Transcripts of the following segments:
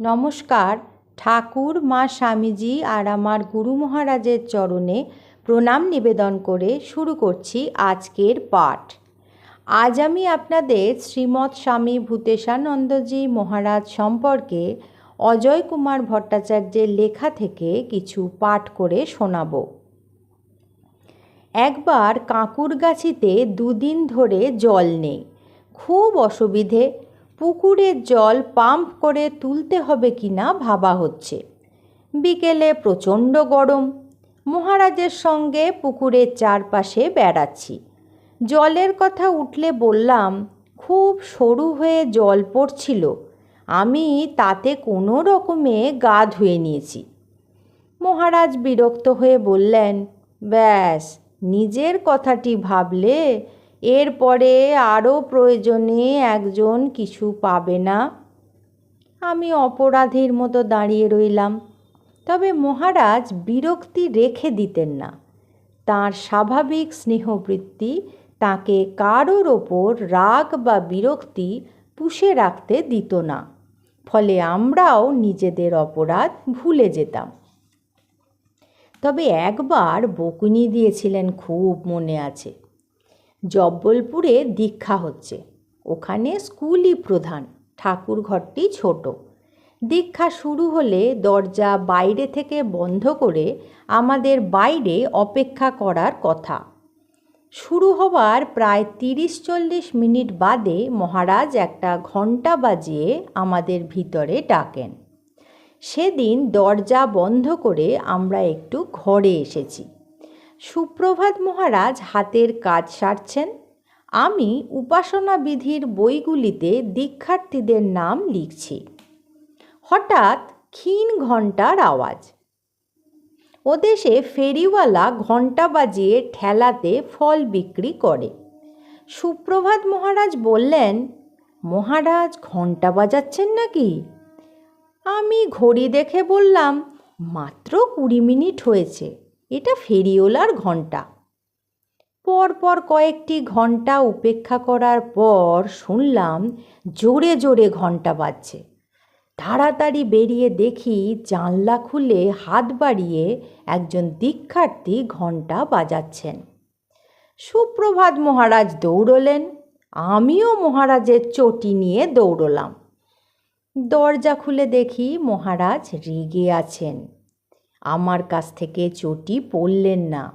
নমস্কার, ঠাকুর, মা স্বামীজি আর আমার গুরু মহারাজের চরণে প্রণাম নিবেদন করে শুরু করছি আজকের পাঠ। আজ আমি আপনাদের শ্রীমৎ স্বামী ভূতেশানন্দজি মহারাজ সম্পর্কে অজয় কুমার ভট্টাচার্যের লেখা থেকে কিছু পাঠ করে শোনাব। একবার কাঁকুরগাছিতে দুদিন ধরে জল নেই। খুব অসুবিধে পুকুরের জল পাম্প করে তুলতে হবে কি না ভাবা হচ্ছে। বিকেলে প্রচণ্ড গরম। মহারাজের সঙ্গে পুকুরের চারপাশে বেড়াচ্ছি। জলের কথা উঠলে বললাম, খুব সরু হয়ে জল পড়ছিল। আমি তাতে কোনো রকমে গা ধুয়ে নিয়েছি। মহারাজ বিরক্ত হয়ে বললেন, ব্যাস, নিজের কথাটি ভাবলে এরপরে আরও প্রয়োজনে একজন কিছু পাবে না। আমি অপরাধীর মতো দাঁড়িয়ে রইলাম। তবে মহারাজ বিরক্তি রেখে দিতেন না। তার স্বাভাবিক স্নেহবৃত্তি তাকে কারোর ওপর রাগ বা বিরক্তি পুষে রাখতে দিত না। ফলে আমরাও নিজেদের অপরাধ ভুলে যেতাম। তবে একবার বকুনি দিয়েছিলেন খুব মনে আছে। জব্বলপুরে দীক্ষা হচ্ছে। ওখানে স্কুলই প্রধান, ঠাকুর ঘরটি ছোট। দীক্ষা শুরু হলে দরজা বাইরে থেকে বন্ধ করে আমাদের বাইরে অপেক্ষা করার কথা। শুরু হবার প্রায় তিরিশ চল্লিশ মিনিট বাদে মহারাজ একটা ঘণ্টা বাজিয়ে আমাদের ভিতরে ডাকেন। সেদিন দরজা বন্ধ করে আমরা একটু ঘরে এসেছি। সুপ্রভাত মহারাজ হাতের কাজ সারছেন। আমি উপাসনা বিধির বইগুলিতে দীক্ষার্থীদের নাম লিখছি। হঠাৎ ক্ষীণ ঘণ্টার আওয়াজ। ও দেশে ফেরিওয়ালা ঘণ্টা বাজিয়ে ঠেলাতে ফল বিক্রি করে। সুপ্রভাত মহারাজ বললেন, মহারাজ, ঘণ্টা বাজাচ্ছেন নাকি? আমি ঘড়ি দেখে বললাম, মাত্র কুড়ি মিনিট হয়েছে। এটা ফেরিওলার ঘণ্টা। পরপর কয়েকটি ঘণ্টা উপেক্ষা করার পর শুনলাম জোরে জোরে ঘণ্টা বাজছে। তাড়াতাড়ি বেরিয়ে দেখি জানলা খুলে হাত বাড়িয়ে একজন দীক্ষার্থী ঘণ্টা বাজাচ্ছেন। সুপ্রভাত মহারাজ দৌড়লেন, আমিও মহারাজের চটি নিয়ে দৌড়লাম। দরজা খুলে দেখি মহারাজ রেগে আছেন। আমার কাছ থেকে চটি পড়লেন না।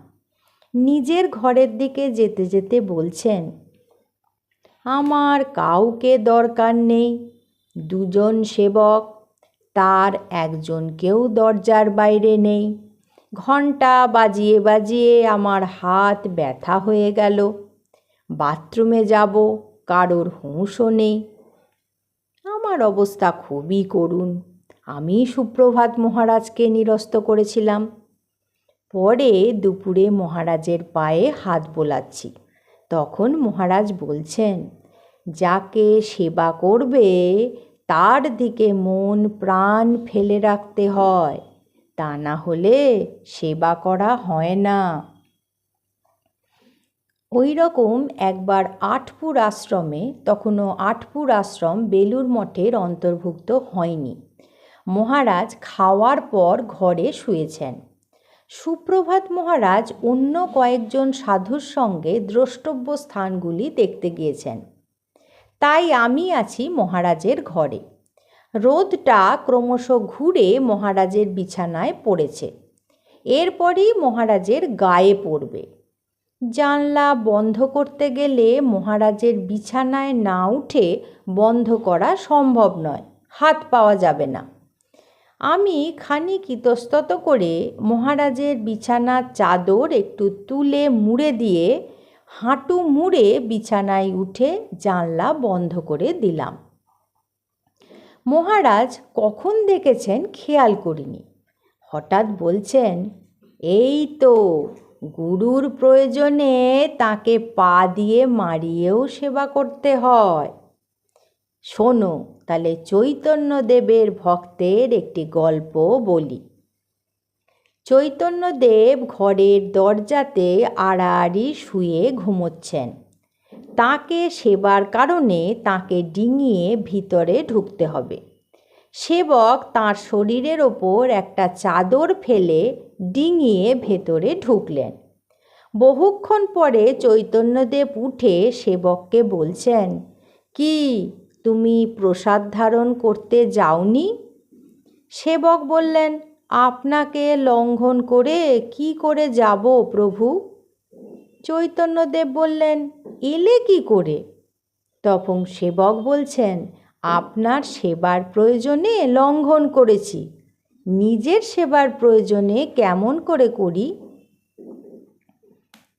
নিজের ঘরের দিকে যেতে যেতে বলছেন, আমার কাউকে দরকার নেই। দুজন সেবক, তার একজনকেও দরজার বাইরে নেই। ঘণ্টা বাজিয়ে বাজিয়ে আমার হাত ব্যথা হয়ে গেল। বাথরুমে যাব, কারোর হুঁশও নেই। আমার অবস্থা খুবই করুণ। আমি সুপ্রভাত মহারাজকে নিরস্ত করেছিলাম। পরে দুপুরে মহারাজের পায়ে হাত বোলাচ্ছি। তখন মহারাজ বলছেন, যাকে সেবা করবে, তার দিকে মন প্রাণ ফেলে রাখতে হয়। তা না হলে সেবা করা হয় না। ওই রকম একবার আটপুর আশ্রমে, তখনও আটপুর আশ্রম বেলুর মঠের অন্তর্ভুক্ত হয়নি। মহারাজ খাওয়ার পর ঘরে শুয়েছেন। সুপ্রভাত মহারাজ অন্য কয়েকজন সাধুর সঙ্গে দ্রষ্টব্য স্থানগুলি দেখতে গিয়েছেন। তাই আমি আছি মহারাজের ঘরে। রোদটা ক্রমশ ঘুরে মহারাজের বিছানায় পড়েছে। এরপরই মহারাজের গায়ে পড়বে। জানলা বন্ধ করতে গেলে মহারাজের বিছানায় না উঠে বন্ধ করা সম্ভব নয়। হাত পাওয়া যাবে না। আমি খানিক ইতস্তত করে মহারাজের বিছানার চাদর একটু তুলে মুড়ে দিয়ে হাঁটু মুড়ে বিছানায় উঠে জানলা বন্ধ করে দিলাম। মহারাজ কখন দেখেছেন খেয়াল করিনি। হঠাৎ বলছেন, এই তো, গুরুর প্রয়োজনে তাকে পা দিয়ে মারিয়েও সেবা করতে হয়। শোনো, তাহলে চৈতন্যদেবের ভক্তের একটি গল্প বলি। চৈতন্যদেব ঘরের দরজাতে আড়াআড়ি শুয়ে ঘুমোচ্ছেন। তাকে সেবার কারণে তাকে ডিঙিয়ে ভিতরে ঢুকতে হবে। সেবক তাঁর শরীরের ওপর একটা চাদর ফেলে ডিঙিয়ে ভেতরে ঢুকলেন। বহুক্ষণ পরে চৈতন্যদেব উঠে সেবককে বলছেন, কি তুমি প্রসাদ ধারণ করতে যাওনি? সেবক বললেন, আপনাকে লঙ্ঘন করে কি করে যাব প্রভু? চৈতন্যদেব বললেন, এলে কি করে? তখন সেবক বলছেন, আপনার সেবার প্রয়োজনে লঙ্ঘন করেছি। নিজের সেবার প্রয়োজনে কেমন করে করি?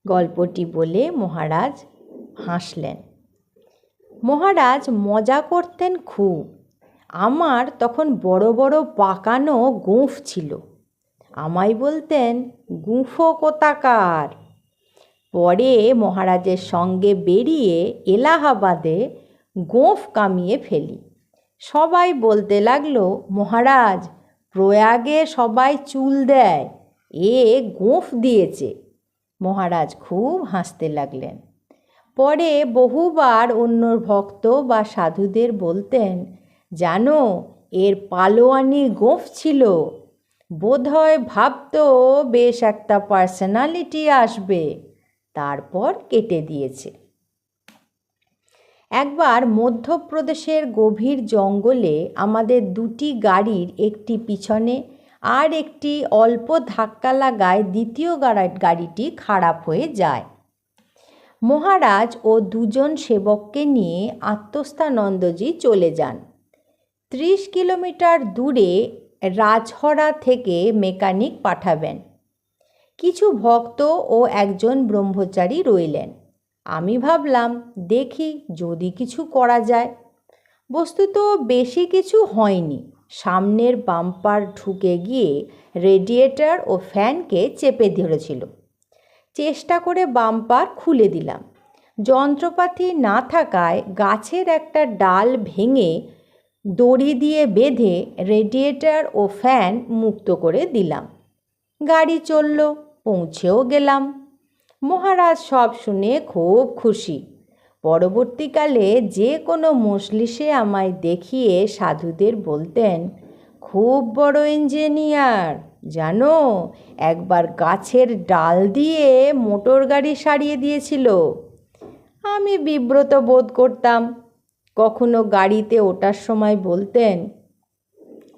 গল্পটি বলে মহারাজ হাসলেন। মহারাজ মজা করতেন খুব। আমার তখন বড় বড় পাকানো গুঁফ ছিল। আমায় বলতেন, গুঁফো কোতাকার পরে মহারাজের সঙ্গে বেরিয়ে এলাহাবাদে গোঁফ কামিয়ে ফেলি। সবাই বলতে লাগল, মহারাজ, প্রয়াগে সবাই চুল দেয়, এ গোঁফ দিয়েছে। মহারাজ খুব হাসতে লাগলেন। পরে বহুবার অন্য ভক্ত বা সাধুদের বলতেন, জানো, এর পালোয়ানি গোঁফ ছিল। বোধহয় ভাবতো বেশ একটা পার্সোনালিটি আসবে। তারপর কেটে দিয়েছে। একবার মধ্যপ্রদেশের গভীর জঙ্গলে আমাদের দুটি গাড়ির একটি পিছনে আর একটি অল্প ধাক্কা লাগায় দ্বিতীয় গাড়িটি খারাপ হয়ে যায়। মহারাজ ও দুজন সেবককে নিয়ে আত্মস্থানন্দজি চলে যান। ত্রিশ কিলোমিটার দূরে রাজহরা থেকে মেকানিক পাঠাবেন। কিছু ভক্ত ও একজন ব্রহ্মচারী রইলেন। আমি ভাবলাম, দেখি যদি কিছু করা যায়। বস্তুত বেশি কিছু হয়নি। সামনের বাম্পার ঢুকে গিয়ে রেডিয়েটর ও ফ্যানকে চেপে ধরেছিল। চেষ্টা করে বাম্পার খুলে দিলাম। যন্ত্রপাতি না থাকায় গাছের একটা ডাল ভেঙে দড়ি দিয়ে বেঁধে রেডিয়েটার ও ফ্যান মুক্ত করে দিলাম। গাড়ি চলল, পৌঁছেও গেলাম। মহারাজ সব শুনে খুব খুশি। পরবর্তীকালে যে কোনো মজলিসে আমায় দেখিয়ে সাধুদের বলতেন খুব বড় ইঞ্জিনিয়ার, জানো? একবার গাছের ডাল দিয়ে মোটর গাড়ি সারিয়ে দিয়েছিল। আমি বিব্রত বোধ করতাম। কখনো গাড়িতে ওঠার সময় বলতেন,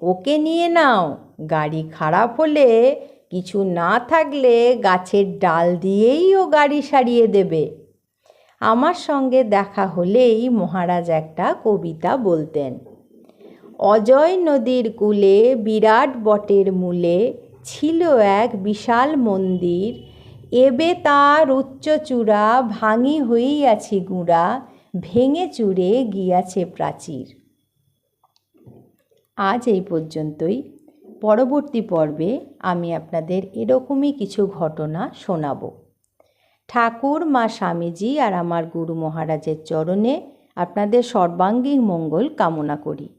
ওকে নিয়ে নাও, গাড়ি খারাপ হলে কিছু না থাকলে গাছের ডাল দিয়েই ও গাড়ি সারিয়ে দেবে। আমার সঙ্গে দেখা হলেই মহারাজ একটা কবিতা বলতেন। অজয় নদীর কূলে বিরাট বটের মূলে ছিল এক বিশাল মন্দির। এবে তার উচ্চচূড়া ভাঙি হইয়াছি গুঁড়া, ভেঙে চুরে গিয়াছে প্রাচীর। আজ এই পর্যন্তই। পরবর্তী পর্বে আমি আপনাদের এরকমই কিছু ঘটনা শোনাব। ঠাকুর, মা স্বামীজি আর আমার গুরু মহারাজের চরণে আপনাদের সর্বাঙ্গীন মঙ্গল কামনা করি।